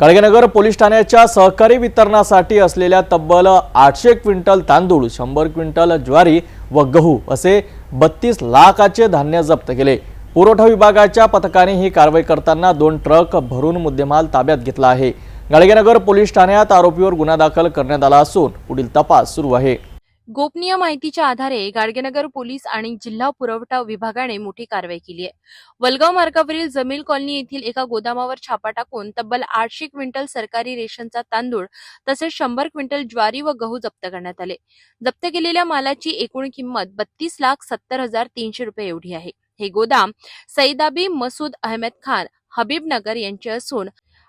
Gadgenagar police ठाण्याच्या सहकारी वितरणासाठी असलेल्या तब्बल आठशे क्विंटल तांदूळ शंभर क्विंटल ज्वारी व गहू असे बत्तीस लाखाचे धान्य जप्त केले. पुरवठा विभागाच्या पथकाने ही कारवाई करताना दोन ट्रक भरून मुद्देमाल ताब्यात घेतला आहे. गाडगेनगर पोलीस ठाण्यात आरोपीवर गुन्हा दाखल करण्यात आला असून पुढील तपास सुरू आहे. गोपनीय माहितीच्या आधारे गाडगेनगर पोलीस आणि जिल्हा पुरवठा विभागाने मोठी कारवाई केली आहे. वलगाव मार्गावरील जमील कॉलनी येथील एका गोदामावर छापा टाकून तब्बल आठशे क्विंटल सरकारी रेशनचा तांदूळ तसेच शंभर क्विंटल ज्वारी व गहू जप्त करण्यात आले. जप्त केलेल्या मालाची एकूण किंमत बत्तीस लाख सत्तर हजार तीनशे रुपये एवढी आहे. हे गोदाम सईदाबी मसूद अहमद खान हबीबनगर यांचे असून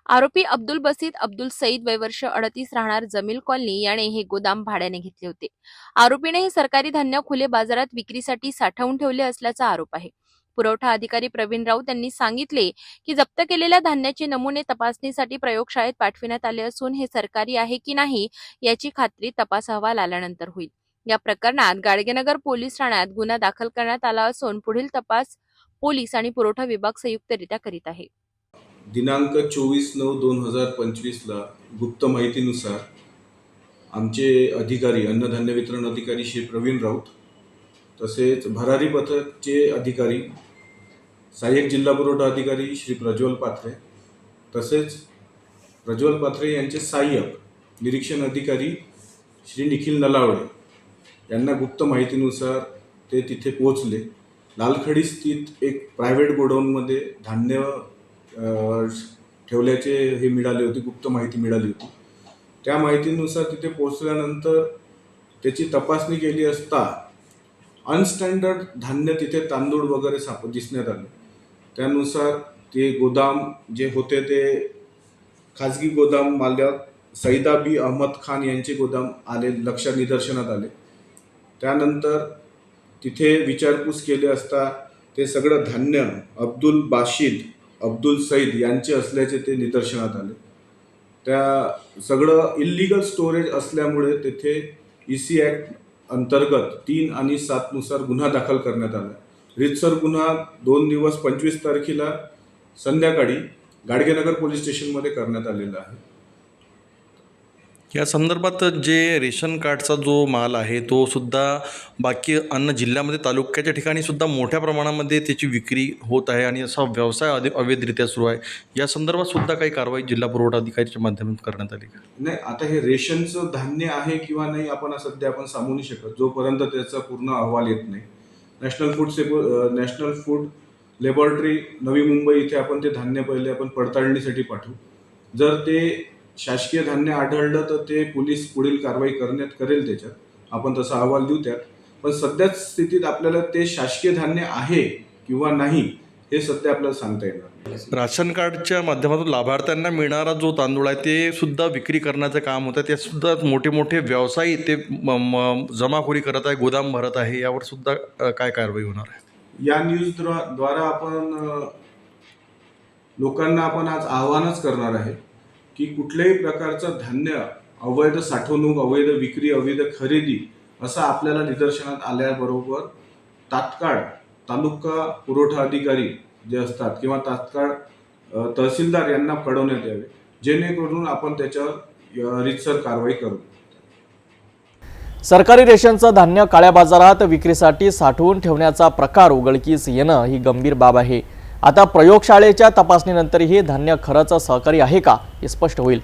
आरोपी अब्दुल बसीद अब्दुल सईद वयवर्ष अडतीस राहणार जमील कॉलनी याने हे गोदाम भाड्याने घेतले होते. आरोपीने हे सरकारी धान्य खुले बाजारात विक्रीसाठी साठवून ठेवले असल्याचा आरोप आहे. पुरवठा अधिकारी प्रवीण राऊत यांनी सांगितले की जप्त केलेल्या धान्याचे नमुने तपासणीसाठी प्रयोगशाळेत पाठविण्यात आले असून हे सरकारी आहे की नाही याची खात्री तपास अहवाल आल्यानंतर होईल. या प्रकरणात गाडगेनगर पोलीस ठाण्यात गुन्हा दाखल करण्यात आला असून पुढील तपास पोलीस आणि पुरवठा विभाग संयुक्तरित्या करीत आहे. दिनांक चोवीस नऊ दोन हजार पंचवीसला गुप्त माहितीनुसार आमचे अधिकारी अन्नधान्य वितरण अधिकारी श्री प्रवीण राऊत तसेच भरारी पथकचे अधिकारी सहाय्यक जिल्हा पुरवठा अधिकारी श्री प्रज्वल पाथरे तसेच प्रज्वल पाथरे यांचे सहाय्यक निरीक्षण अधिकारी श्री निखिल नलावडे यांना गुप्त माहितीनुसार ते तिथे पोहोचले. लालखडी स्थित एक प्रायव्हेट गोडाऊनमध्ये धान्य ठेवल्याचे हे मिळाले होते गुप्त माहिती मिळाली होती. त्या माहितीनुसार तिथे पोहोचल्यानंतर त्याची तपासणी केली असता अनस्टँडर्ड धान्य तिथे तांदूळ वगैरे साप दिसण्यात आले. त्यानुसार ते गोदाम जे होते ते खाजगी गोदाम मालक सैदाबी अहमद खान यांचे गोदाम आले लक्षात निदर्शनात आले. त्यानंतर तिथे विचारपूस केली असता ते सगळं धान्य अब्दुल बाशिद अब्दुल सईद यांचे असल्याचे ते निदर्शनात आले. त्या सगळं इल्लिगल स्टोरेज असल्यामुळे तेथे ई सी ॲक्ट अंतर्गत तीन आणि सातनुसार गुन्हा दाखल करण्यात आला. रितसर गुन्हा दोन दिवस पंचवीस तारखेला संध्याकाळी गाडगेनगर पोलीस स्टेशनमध्ये करण्यात आलेला आहे. या संदर्भात जे रेशन कार्डचा जो माल आहे तो सुद्धा बाकी अन्य जिल्ह्यामध्ये तालुक्याच्या ठिकाणी सुद्धा मोठ्या प्रमाणामध्ये त्याची विक्री होत आहे आणि असा व्यवसाय अधि अवैधरित्या सुरू आहे. या संदर्भात सुद्धा काही कारवाई जिल्हा पुरवठा अधिकाऱ्याच्या माध्यमातून करण्यात आली नाही आता हे रेशनचं धान्य आहे किंवा नाही आपण सध्या आपण सांगू नाही शकत. जोपर्यंत त्याचा पूर्ण अहवाल येत नाही. National food सेपो national food laboratory Navi Mumbai इथे आपण ते धान्य पहिले आपण पडताळणीसाठी पाठवू. जर ते शासकीय धान्य आढळलं तर ते पोलीस पुढील कारवाई करण्यात करेल त्याच्यात. आपण तसा अहवाल देऊ त्यात. पण सध्याच स्थितीत आपल्याला ते शासकीय धान्य आहे किंवा नाही हे सध्या आपल्याला सांगता येणार. राशन कार्डच्या माध्यमातून लाभार्थ्यांना मिळणारा जो तांदूळ आहे ते सुद्धा विक्री करण्याचं काम होतं. ते सुद्धा मोठे मोठे व्यवसायी ते जमाखोरी करत आहे गोदाम भरत आहे. यावर सुद्धा काय कारवाई होणार आहे? या न्यूज द्वा- द्वारा आपण लोकांना आपण आज आव्हानच करणार आहे की कुठल्याही प्रकारचं धान्य अवैध साठवणूक अवैध विक्री अवैध खरेदी असं आपल्याला निदर्शनात आल्याबरोबर तात्काळ तालुका पुरवठा अधिकारी जे असतात किंवा तात्काळ तहसीलदार यांना कळवण्यात यावे. जेणेकरून आपण त्याच्यावर रितसर रीतसर कारवाई करू. सरकारी रेशनचं धान्य काळ्या बाजारात विक्रीसाठी साठवून ठेवण्याचा प्रकार उघडकीस येणं ही गंभीर बाब आहे. आता प्रयोगशाळेच्या तपासणीनंतर हे धान्य खरंच सहकारी आहे का हे स्पष्ट होईल.